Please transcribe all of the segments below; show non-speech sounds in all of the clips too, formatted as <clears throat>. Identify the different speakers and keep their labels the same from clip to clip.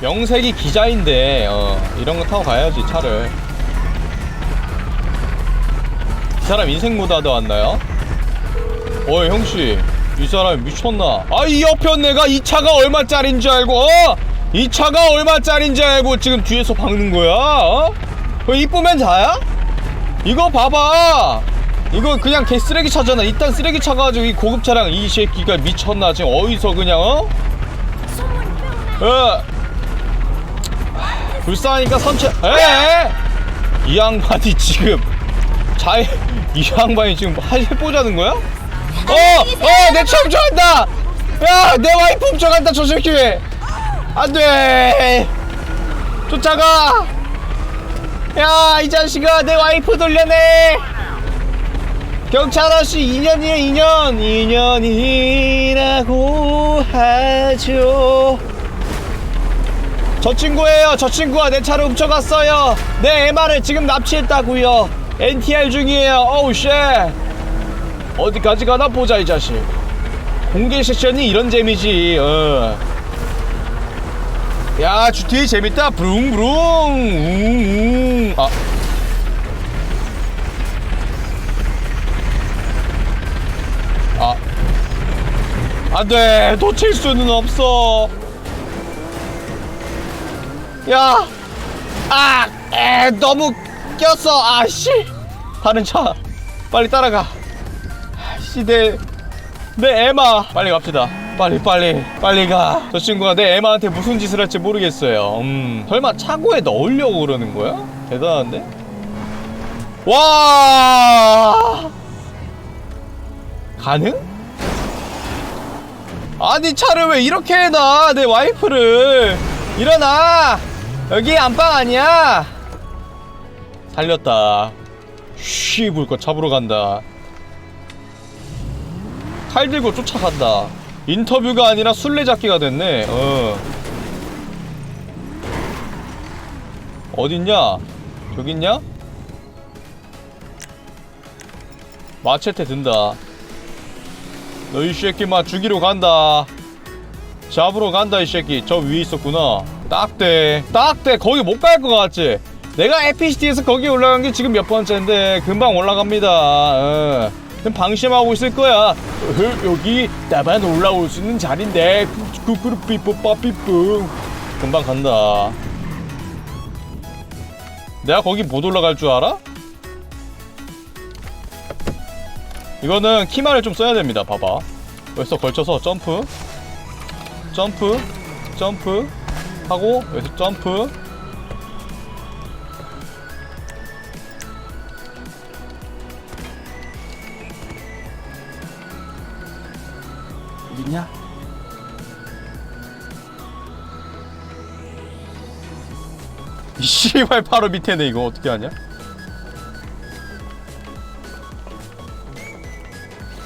Speaker 1: 명색이 기자인데 어, 이런 거 타고 가야지 차를 이 사람 인생 모드 하다 왔나요? 어이 형씨 이 사람 미쳤나 아 이 옆에 내가 이 차가 얼마짜린 줄 알고 어? 이 차가 얼마짜린 줄 알고 지금 뒤에서 박는 거야 어? 이쁘면 자야? 이거 봐봐 이거 그냥 개 쓰레기 차잖아 이딴 쓰레기 차 가지고 이 고급 차량 이 새끼가 미쳤나 지금 어디서 그냥 어? 어 불쌍하니까 선체 에! 이 양반이 지금 자이 이 양반이 지금 할 해보자는 거야? 어! 어! 내차 훔쳐간다! 야! 내 와이프 훔쳐간다 저 새끼! 안돼! 쫓아가! 야! 이 자식아 내 와이프 돌려내! 경찰 아저씨 2년이에요 2년 2년이라고 하죠 저 친구예요. 저 친구가 내 차를 훔쳐갔어요. 내 MR을 지금 납치했다고요. NTR 중이에요. 어우 쉣. 어디까지 가나 보자 이 자식. 공개 세션이 이런 재미지. 어. 야 GTA 재밌다. 브룽브룽. 웅웅. 아. 아. 안 돼. 놓칠 수는 없어. 야. 아, 에, 너무 꼈어. 아, 씨. 다른 차. 빨리 따라가. 아, 씨, 내, 내 에마. 빨리 갑시다. 빨리, 빨리, 빨리 가. 저 친구가 내 에마한테 무슨 짓을 할지 모르겠어요. 음, 설마 차고에 넣으려고 그러는 거야? 대단한데? 와! 가능? 아니 차를 왜 이렇게 해놔 내 와이프를 일어나 여기 안방 아니야? 살렸다. 쉬 불꽃 잡으러 간다. 칼 들고 쫓아간다. 인터뷰가 아니라 술래잡기가 됐네. 어. 어딨냐? 저기 있냐? 마체테 든다. 너이 새끼만 죽이러 간다. 잡으러 간다 이 새끼. 저 위에 있었구나 딱대. 딱대 거기 못 갈 것 같지? 내가 에피시티에서 거기 올라간 게 지금 몇 번째인데 금방 올라갑니다. 어. 그럼 방심하고 있을 거야. 어, 여기 나만 올라올 수 있는 자리인데. 쿠쿠르 삐뽀 빠삐뿡. 금방 간다. 내가 거기 못 올라갈 줄 알아? 이거는 키만을 좀 써야 됩니다. 봐봐. 여기서 걸쳐서 점프, 점프, 점프 하고 여기서 점프. 어딨냐? 이 씨발 바로 밑에네 이거 어떻게 하냐?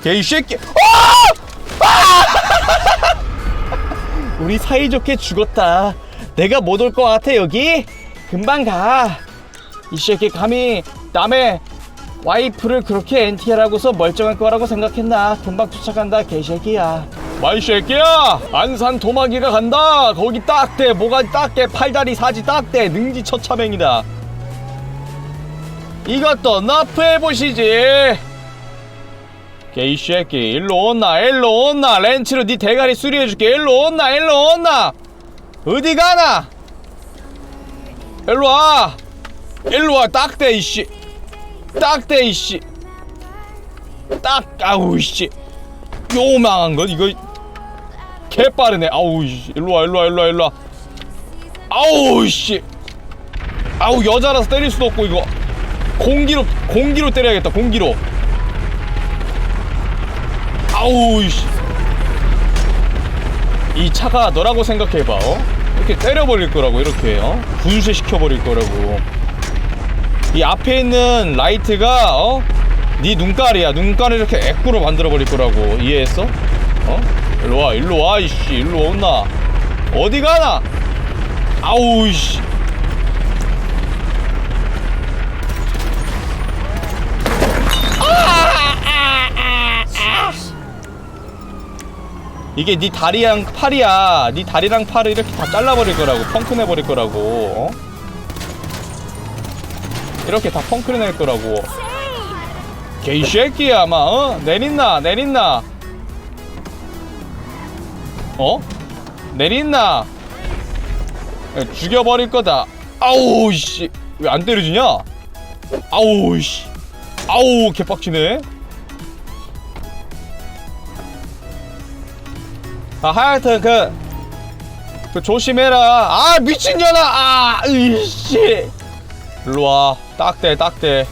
Speaker 1: 개이 새끼. 아! <laughs> 우리 사이좋게 죽었다. 내가 못 올 것 같아 여기. 금방 가. 이 새끼 감히 남의 와이프를 그렇게 NTR하고서 멀쩡할 거라고 생각했나? 금방 쫓아간다 개새끼야. 마이 새끼야! 안산 도마기가 간다. 거기 딱대 모가지 딱대 팔다리 사지 딱대 능지 처참행이다. 이것도 너프해 보시지. 개이 새끼 일로 온나 일로 온나 렌치로 네 대가리 수리해줄게 일로 온나 일로 온나 어디 가나? 일로 와. 일로 와 딱대 이씨. 딱대 이씨. 딱 아우 이씨. 요망한 건 이거. 개 빠르네. 아우 이씨. 일로 와 일로 와 일로 와 일로 와. 아우 이씨. 아우 여자라서 때릴 수도 없고 이거. 공기로 공기로 때려야겠다 공기로. 아우 이씨. 이 차가 너라고 생각해봐 어? 이렇게 때려버릴 거라고 이렇게 어? 분쇄 시켜버릴 거라고 이 앞에 있는 라이트가 어? 네 눈깔이야 눈깔을 이렇게 애꾸로 만들어 버릴 거라고 이해했어? 어? 일로와 일로와 이씨 일로 온나 어디 가나 아우 이씨 이게 네 다리랑 팔이야. 네 다리랑 팔을 이렇게 다 잘라버릴 거라고 펑크 내버릴 거라고 어? 이렇게 다 펑크 낼 거라고. 개이새끼야 마 어? 내린나 내린나. 어? 내린나. 야, 죽여버릴 거다. 아우 씨. 왜 안 때려주냐? 아우 씨. 아우 개빡치네 아 하여튼 그, 그 조심해라. 아 미친년아! 아 으이씨. 일로와. 딱대 딱대.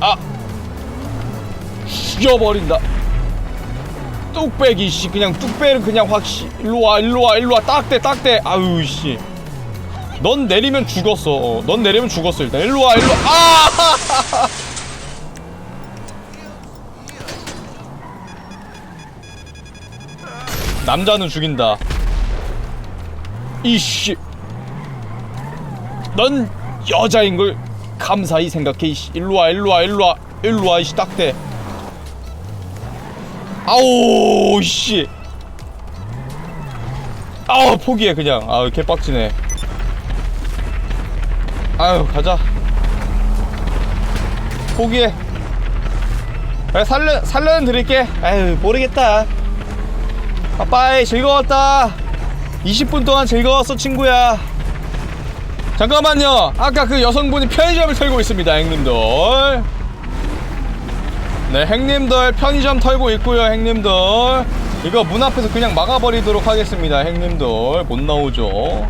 Speaker 1: 아. 죽여버린다. 뚝배기 씨. 그냥 뚝배는 그냥 확씨. 일로와 일로와 일로와. 딱대 딱대. 아유 씨넌 내리면 죽었어 어, 넌 내리면 죽었어 일단. 일로와 일로와. 아 <laughs> 남자는 죽인다. 이씨. 넌 여자인 걸 감사히 생각해 이씨. 일로 와 일로 와 일로 와 일로 와 이씨 딱대 아우 씨. 아우 포기해 그냥. 아우 개빡치네. 아유 가자. 포기해. 그래 살려 살려는 드릴게. 아유 모르겠다 빠빠이 즐거웠다. 20분 동안 즐거웠어 친구야. 잠깐만요. 아까 그 여성분이 편의점을 털고 있습니다 형님들. 네 행님들 편의점 털고 있고요 행님들. 이거 문 앞에서 그냥 막아버리도록 하겠습니다 행님들. 못 나오죠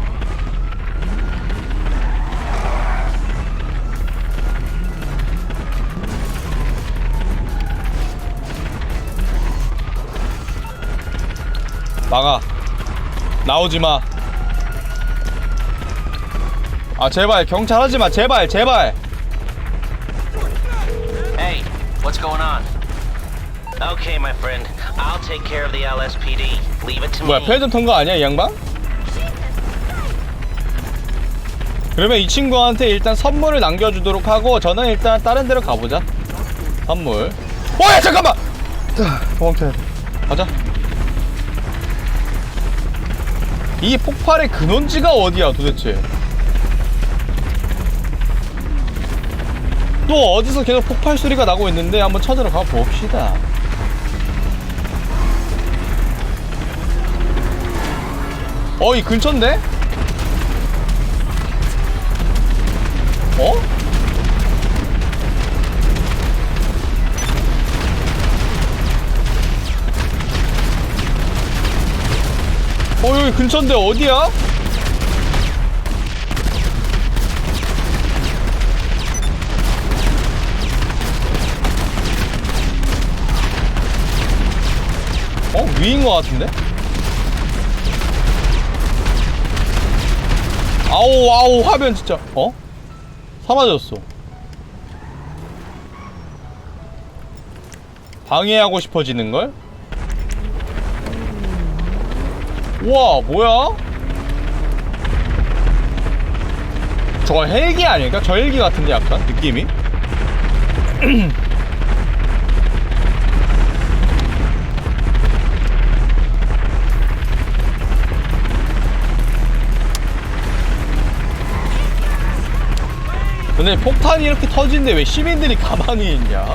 Speaker 1: 막아 나오지마 아 제발 경찰 하지마 제발 제발
Speaker 2: Hey, what's going on? Okay, my friend. I'll take care of the LSPD. Leave it to
Speaker 1: 뭐야
Speaker 2: me.
Speaker 1: 편의점 턴거 아니야 이 양반? 그러면 이 친구한테 일단 선물을 남겨주도록 하고 저는 일단 다른 데로 가보자 선물 어야 잠깐만 자, 도망쳐야 돼 가자 이 폭발의 근원지가 어디야 도대체 또 어디서 계속 폭발 소리가 나고 있는데 한번 찾으러 가봅시다 어, 이 근처인데? 어? 여기 근처인데 어디야? 어? 위인 것 같은데? 아우 아우 화면 진짜 어? 사라졌어 방해하고 싶어지는 걸? 우와 뭐야? 저 헬기 아닐까? 저 헬기 같은데 약간 느낌이? <clears throat> 근데 폭탄이 이렇게 터지는데 왜 시민들이 가만히 있냐?